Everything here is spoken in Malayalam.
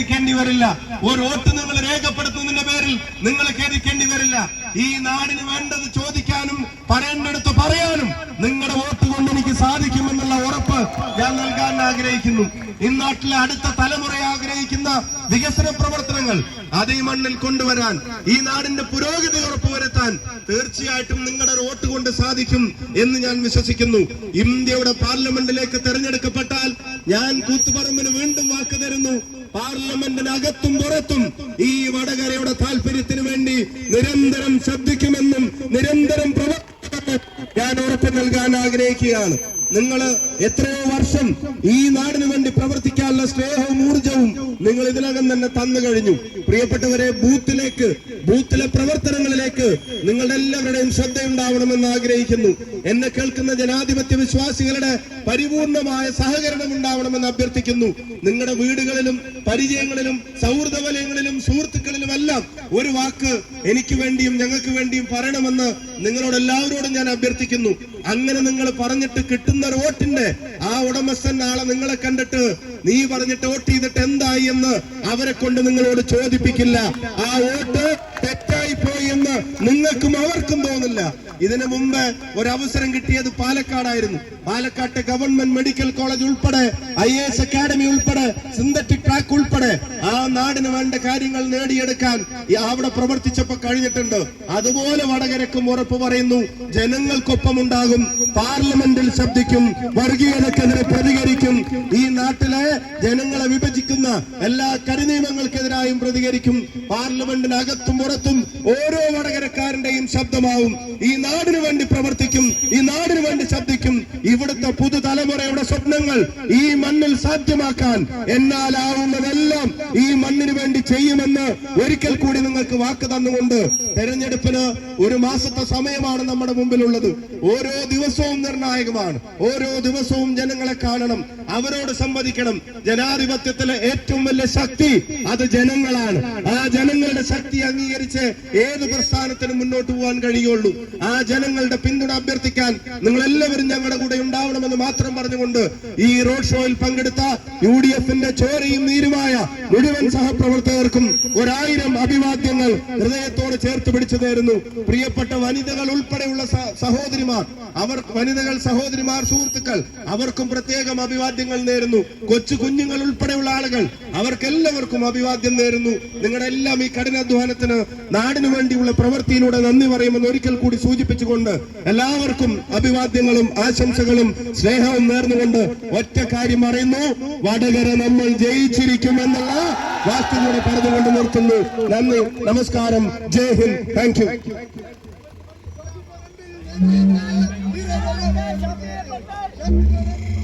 ഖേദിക്കേണ്ടി വരില്ല. ഒരു വോട്ട് നിങ്ങൾ രേഖപ്പെടുത്തുന്നതിന്റെ പേരിൽ നിങ്ങൾ ഖേദിക്കേണ്ടി വരില്ല. ഈ നാടിന് വേണ്ടത് ചോദിക്കാനും പറയേണ്ടടുത്ത് പറയാനും നിങ്ങളുടെ വോട്ട് കൊണ്ട് എനിക്ക് സാധിക്കുമെന്നുള്ള ഉറപ്പ് ഞാൻ നൽകാൻ ആഗ്രഹിക്കുന്നു. ഈ നാട്ടിലെ അടുത്ത തലമുറ ആഗ്രഹിക്കുന്ന വികസന പ്രവർത്തനങ്ങൾ അത് മണ്ണിൽ കൊണ്ടുവരാൻ ഈ നാടിന്റെ പുരോഗതി ഉറപ്പുവരുത്താൻ തീർച്ചയായിട്ടും നിങ്ങളുടെ വോട്ട് കൊണ്ട് സാധിക്കും എന്ന് ഞാൻ വിശ്വസിക്കുന്നു. ഇന്ത്യയുടെ പാർലമെന്റിലേക്ക് തെരഞ്ഞെടുക്കപ്പെട്ടാൽ ഞാൻ കൂത്തുപറമ്പിന് വീണ്ടും വാക്ക് തരുന്നു. പാർലമെന്റിനകത്തും പുറത്തും ഈ വടകരയുടെ താല്പര്യത്തിന് വേണ്ടി നിരന്തരം ശ്രദ്ധിക്കുമെന്നും നിരന്തരം ഞാൻ ഉറപ്പ് നൽകാൻ ആഗ്രഹിക്കുകയാണ്. നിങ്ങൾ എത്രയോ വർഷം ഈ നാടിനു വേണ്ടി പ്രവർത്തിക്കാനുള്ള സ്നേഹവും ഊർജവും നിങ്ങൾ ഇതിനകം തന്നെ തന്നു കഴിഞ്ഞു. പ്രിയപ്പെട്ടവരെ ബൂത്തിലേക്ക് ബൂത്തിലെ പ്രവർത്തനങ്ങളിലേക്ക് നിങ്ങളുടെ എല്ലാവരുടെയും ശ്രദ്ധയുണ്ടാവണമെന്ന് ആഗ്രഹിക്കുന്നു. എന്നെ കേൾക്കുന്ന ജനാധിപത്യ വിശ്വാസികളുടെ പരിപൂർണമായ സഹകരണം ഉണ്ടാവണമെന്ന് അഭ്യർത്ഥിക്കുന്നു. നിങ്ങളുടെ വീടുകളിലും പരിചയങ്ങളിലും സൗഹൃദ വലയങ്ങളിലും സുഹൃത്തുക്കളിലും എല്ലാം ഒരു വാക്ക് എനിക്ക് വേണ്ടിയും ഞങ്ങൾക്ക് വേണ്ടിയും പറയണമെന്ന് നിങ്ങളോട് എല്ലാവരോടും ഞാൻ അഭ്യർത്ഥിക്കുന്നു. അങ്ങനെ നിങ്ങൾ പറഞ്ഞിട്ട് കിട്ടുന്ന ഒരു വോട്ടിന്റെ ആ ഉടമസ്ഥൻ നാളെ നിങ്ങളെ കണ്ടിട്ട് നീ പറഞ്ഞിട്ട് വോട്ട് ചെയ്തിട്ട് എന്തായി എന്ന് അവരെ കൊണ്ട് നിങ്ങളോട് ചോദിപ്പിക്കില്ല. ആ വോട്ട് തെറ്റായി പോയി എന്ന് നിങ്ങൾക്കും അവർക്കും തോന്നില്ല. ഇതിനു മുമ്പ് ഒരവസരം കിട്ടിയത് പാലക്കാടായിരുന്നു. പാലക്കാട്ടെ ഗവൺമെന്റ് മെഡിക്കൽ കോളേജ് ഉൾപ്പെടെ ഐ എസ് അക്കാദമി ഉൾപ്പെടെ സിന്തറ്റിക് ട്രാക്ക് ഉൾപ്പെടെ ആ നാടിന് വേണ്ട കാര്യങ്ങൾ നേടിയെടുക്കാൻ അവിടെ പ്രവർത്തിച്ചപ്പോ കഴിഞ്ഞിട്ടുണ്ട്. അതുപോലെ വടകരക്കും ഉറപ്പ് പറയുന്നു ജനങ്ങൾക്കൊപ്പം ഉണ്ടാകും പാർലമെന്റിൽ ശബ്ദിക്കും വർഗീയതക്കെതിരെ പ്രതികരിക്കും. ഈ നാട്ടിലെ ജനങ്ങളെ വിഭജിക്കുന്ന എല്ലാ കരിനിയമങ്ങൾക്കെതിരായും പ്രതികരിക്കും. പാർലമെന്റിനകത്തും പുറത്തും ഓരോ വടകരക്കാരന്റെയും ശബ്ദമാവും. ഈ നാടിനു വേണ്ടി പ്രവർത്തിക്കും ഈ നാടിനു വേണ്ടി ശബ്ദിക്കും. ഇവിടുത്തെ പുതുതലമുറയുടെ സ്വപ്നങ്ങൾ ഈ മണ്ണിൽ സാധ്യമാക്കാൻ എന്നാലാവുന്നതെല്ലാം ഈ മണ്ണിന് വേണ്ടി ചെയ്യുമെന്ന് ഒരിക്കൽ കൂടി നിങ്ങൾക്ക് വാക്ക് തന്നുകൊണ്ട് തെരഞ്ഞെടുപ്പിന് ഒരു മാസത്തെ സമയമാണ് നമ്മുടെ മുമ്പിലുള്ളത്. ഓരോ ദിവസവും നിർണായകമാണ്. ഓരോ ദിവസവും ജനങ്ങളെ കാണണം. അവരോട് സംവദിക്കണം. ജനാധിപത്യത്തിലെ ഏറ്റവും വലിയ ശക്തി അത് ജനങ്ങളാണ്. ആ ജനങ്ങളുടെ ശക്തി അംഗീകരിച്ച് ഏത് പ്രസ്ഥാനത്തിനും മുന്നോട്ട് പോകാൻ കഴിയുള്ളൂ. ആ ജനങ്ങളുടെ പിന്തുണ അഭ്യർത്ഥിക്കാൻ നിങ്ങൾ എല്ലാവരും ഞങ്ങളുടെ കൂടെ ഉണ്ടാവണമെന്ന് മാത്രം പറഞ്ഞുകൊണ്ട് ഈ റോഡ് ഷോയിൽ പങ്കെടുത്ത യു ഡി എഫിന്റെ ചോരയും നീരുമായ മുഴുവൻ സഹപ്രവർത്തകർക്കും ഒരായിരം അഭിവാദ്യങ്ങൾ ഹൃദയത്തോട് ചേർത്ത് പിടിച്ചു നേരുന്നു പ്രിയപ്പെട്ട വനിതകൾ ഉൾപ്പെടെയുള്ള സഹോദരിമാർ അവർ വനിതകൾ സഹോദരിമാർ സുഹൃത്തുക്കൾ അവർക്കും പ്രത്യേകം അഭിവാദ്യങ്ങൾ നേരുന്നു. കൊച്ചു കുഞ്ഞുങ്ങൾ ഉൾപ്പെടെയുള്ള ആളുകൾ അവർക്കെല്ലാവർക്കും അഭിവാദ്യം നേരുന്നു. നിങ്ങളുടെ എല്ലാം ഈ കഠിനാധ്വാനത്തിന് നാടിനു വേണ്ടിയുള്ള പ്രവൃത്തിയിലൂടെ നന്ദി പറയുമെന്ന് ഒരിക്കൽ കൂടി സൂചിപ്പിച്ചുകൊണ്ട് എല്ലാവർക്കും അഭിവാദ്യങ്ങളും ആശംസകളും സ്നേഹവും നേർന്നുകൊണ്ട് ഒറ്റ കാര്യം അറിയുന്നു വടകര നമ്മൾ ജയിച്ചിരിക്കുമെന്നുള്ള വാക്കുകൂടെ പറഞ്ഞുകൊണ്ട് നിർത്തുന്നു. നന്ദി നമസ്കാരം. Jai Hind. Thank you Thank ശക്തിയെ